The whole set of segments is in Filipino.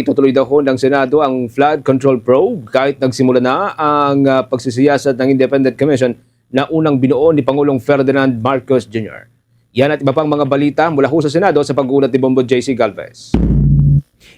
Itutuloy daw ho ng Senado ang flood control probe kahit nagsimula na ang ah, pagsisiyasat ng Independent Commission na unang binuo ni Pangulong Ferdinand Marcos Jr. Yan at iba pang mga balita mula ho sa Senado sa pag-uulat ni Bombo JC Galvez.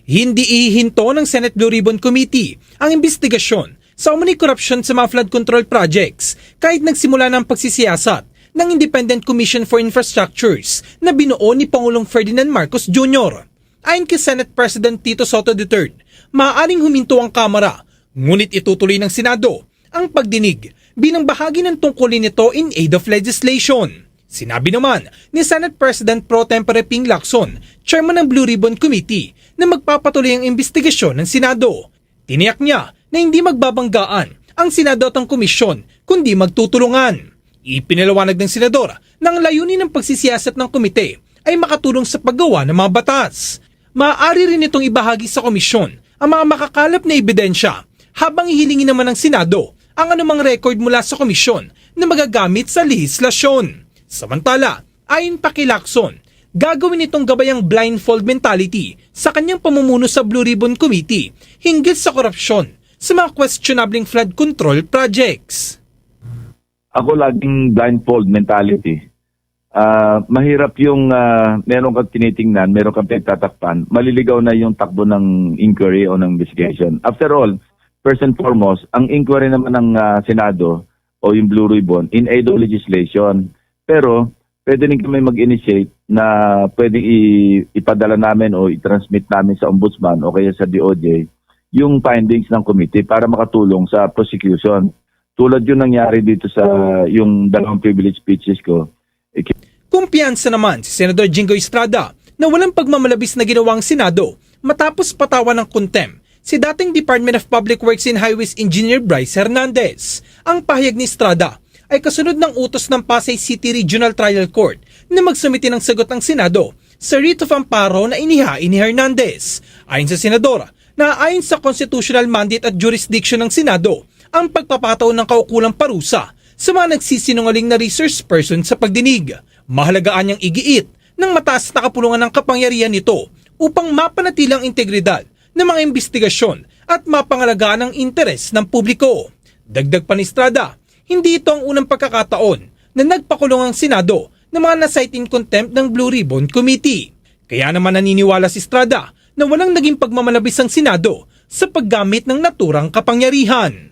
Hindi ihinto ng Senate Blue Ribbon Committee ang investigasyon sa umani corruption sa mga flood control projects kahit nagsimula ng pagsisiyasat ng Independent Commission for Infrastructures na binuo ni Pangulong Ferdinand Marcos Jr. Ayon kay Senate President Tito Soto III, maaaring huminto ang Kamara, ngunit itutuloy ng Senado ang pagdinig bilang bahagi ng tungkulin nito in aid of legislation. Sinabi naman ni Senate President Pro Tempore Ping Lacson, chairman ng Blue Ribbon Committee, na magpapatuloy ang investigasyon ng Senado. Tiniyak niya na hindi magbabanggaan ang Senado at ang Komisyon kundi magtutulungan. Ipinalawanag ng Senador na ang layunin ng pagsisiyasat ng komite ay makatulong sa paggawa ng mga batas. Maaari rin itong ibahagi sa komisyon ang mga makakalap na ebidensya habang ihilingin naman ng Senado ang anumang record mula sa komisyon na magagamit sa lehislasyon. Samantala, ayon pa kay Lacson, gagawin itong gabayang blindfold mentality sa kanyang pamumuno sa Blue Ribbon Committee hinggil sa korupsyon sa mga questionabling flood control projects. ako laging blindfold mentality. Ah, mahirap yung ah, meron kang tinitingnan, meron kang pinagtatakpan, maliligaw na yung takbo ng inquiry o ng investigation. After all, first and foremost, ang inquiry naman ng ah, Senado o yung Blue Ribbon in aid of legislation. Pero pwede rin kami mag-initiate na pwede ipadala namin o i-transmit namin sa ombudsman o kaya sa DOJ yung findings ng committee para makatulong sa prosecution tulad yun nangyari dito sa yung dalawang privilege speeches ko. Kumpiyansa naman si Senator Jingo Estrada na walang pagmamalabis na ginawang Senado matapos patawan ng contempt si dating Department of Public Works and Highways Engineer Bryce Hernandez. Ang pahayag ni Estrada ay kasunod ng utos ng Pasay City Regional Trial Court na magsumiti ng sagot ng Senado sa writ of amparo na inihain ni Hernandez. Ayon sa Senadora, na ayon sa constitutional mandate at jurisdiction ng Senado ang pagpapataw ng kaukulang parusa sa mga nagsisinungaling na resource person sa pagdinig. Mahalagaan niyang igiit ng mataas na kapulungan ng kapangyarihan nito upang mapanatilang integridad ng mga investigasyon at mapangalagaan ang interes ng publiko. Dagdag pa ni Estrada, hindi ito ang unang pagkakataon na nagpakulong ang Senado ng mga na-cite in contempt ng Blue Ribbon Committee. Kaya naman naniniwala si Estrada na walang naging pagmamalabis ang Senado sa paggamit ng naturang kapangyarihan.